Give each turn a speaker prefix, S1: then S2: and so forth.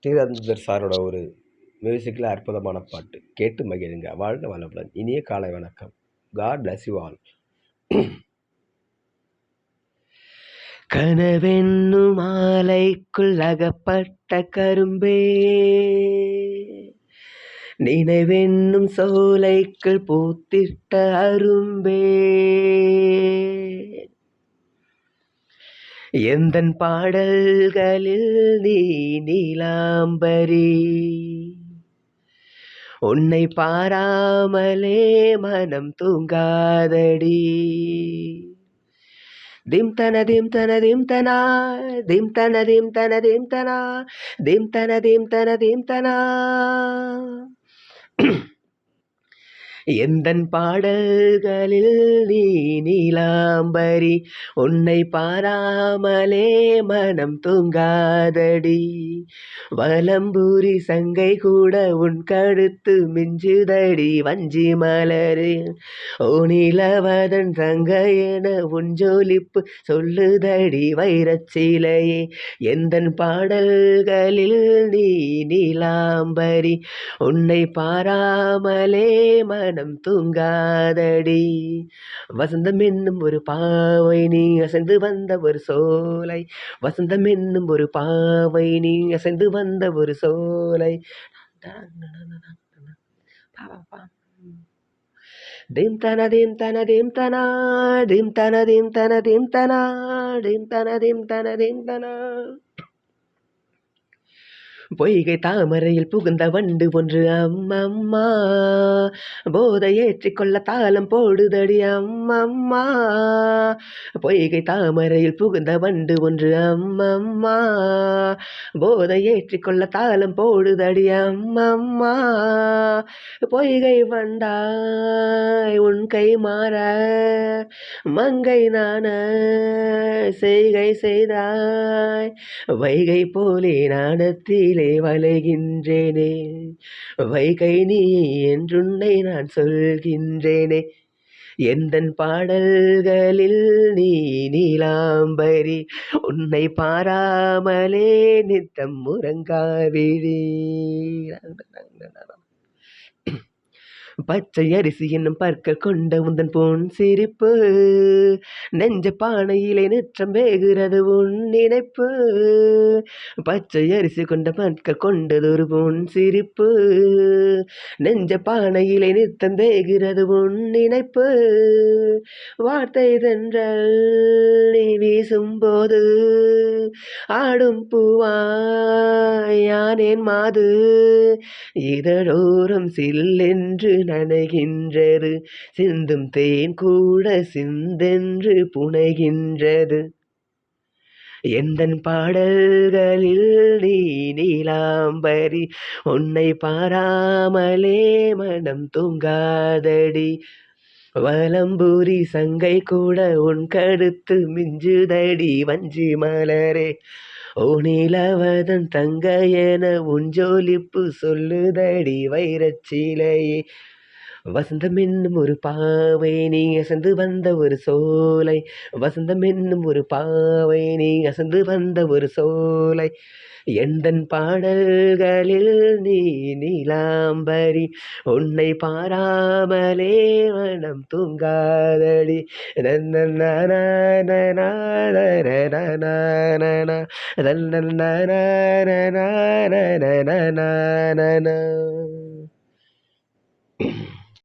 S1: ஸ்ரீரந்தர் சாரோட ஒரு மியூசிக்கில் அற்புதமான பாட்டு. கேட்டு மகிழுங்க. வாழ்ந்த வளமுடன் இனிய காலை வணக்கம். காட் பிளஸ் யூ ஆல் கனவென்னு மாலைக்குள் அகப்பட்ட கரும்பே. நினைவென்னும் சோலைக்குள் பூத்திட்ட அரும்பே. எந்தன் பாடல்களில் நீ நீலாம்பரி? உன்னை பாராமலே மனம் தூங்காதடி. திம் தன திம் தன திம் தனா திம் தன திம் தன திம் தனா திம் தன திம் தன திம் தனா எந்தன் பாடல்களில் நீ நீலாம்பரி உன்னை பாராமலே மனம் தூங்காதடி. வலம்பூரி சங்கை கூட உன் கழுத்து மிஞ்சுதடி வஞ்சி மலரு ஓ நிலவதன் சங்கை என உன் ஜோலிப்பு சொல்லுதடி வைரச்சிலையே எந்தன் பாடல்களில் நீ நீலாம்பரி உன்னை பாராமலே மனம் தூங்காதடி. வசந்தம் என்னும் ஒரு பாவை நீ அசைந்து வந்த ஒரு சோலை. வசந்தம் என்னும் ஒரு பாவை நீ அசைந்து வந்த ஒரு சோலை. டிம் தன திம் தன திம் தனா டிம் தன திம் தன திம் தனா டிம் தன திம் தன திம் தனா. பொய்கை தாமரையில் புகுந்த வண்டு ஒன்று அம்மம்மா. போதை ஏற்றிக்கொள்ள தாளம் போடுதடி அம்மம்மா. பொய்கை தாமரையில் புகுந்த வண்டு ஒன்று அம்மம்மா. போதை ஏற்றிக்கொள்ள தாளம் போடுதடி அம்மம்மா. பொய்கை வண்டாய் உன் கை மாற மங்கை நான செய்கை செய்தாய். வைகை போலே நாணத்திலே வளைகின்றேனே வைகை நீ என்றுன்னை நான் சொல்கின்றேனே. எந்தன் பாடல்களில் நீ நீலாம்பரி உன்னை பாராமலே நித்தம் முரங்காவிழி பச்சை அரிசி என்னும் பற்கள் கொண்ட உந்தன் பொன் சிரிப்பு. நெஞ்ச பானையிலே நெற்றம் வேகிறது உன் நினைப்பு. பச்சை அரிசி கொண்ட பற்கள் கொண்டதொரு பொன் சிரிப்பு. நெஞ்ச பானையிலே நித்தம் வேகிறது உன் நினைப்பு. வார்த்தை தென்றல் நீ வீசும்போது ஆடும் பூவாயானேன் மாது. இதழோரம் சில்லென்று நனைகின்றது சிந்தும் தேன் கூட சிந்தென்று புனைகின்றது. எந்தன் பாடல்களில் நீ நீலாம்பரி உன்னை பாராமலே மனம் தூங்காதடி. வலம்பூரி சங்கை கூட உன் கடுத்து மிஞ்சுதடி வஞ்சி மலரே. ஓ நிலவதன் தங்க என உன் ஜோலிப்பு சொல்லுதடி வைரச்சிலையே வசந்தம் என்னும் ஒரு பாவை நீ அசந்து வந்த ஒரு சோலை வசந்தம் என்னும் ஒரு பாவை நீ அசந்து வந்த ஒரு சோலை எந்தன் பாடல்களில் நீ நீலாம்பரி உன்னை பாராமலே மனம் தூங்காதடி நன்ன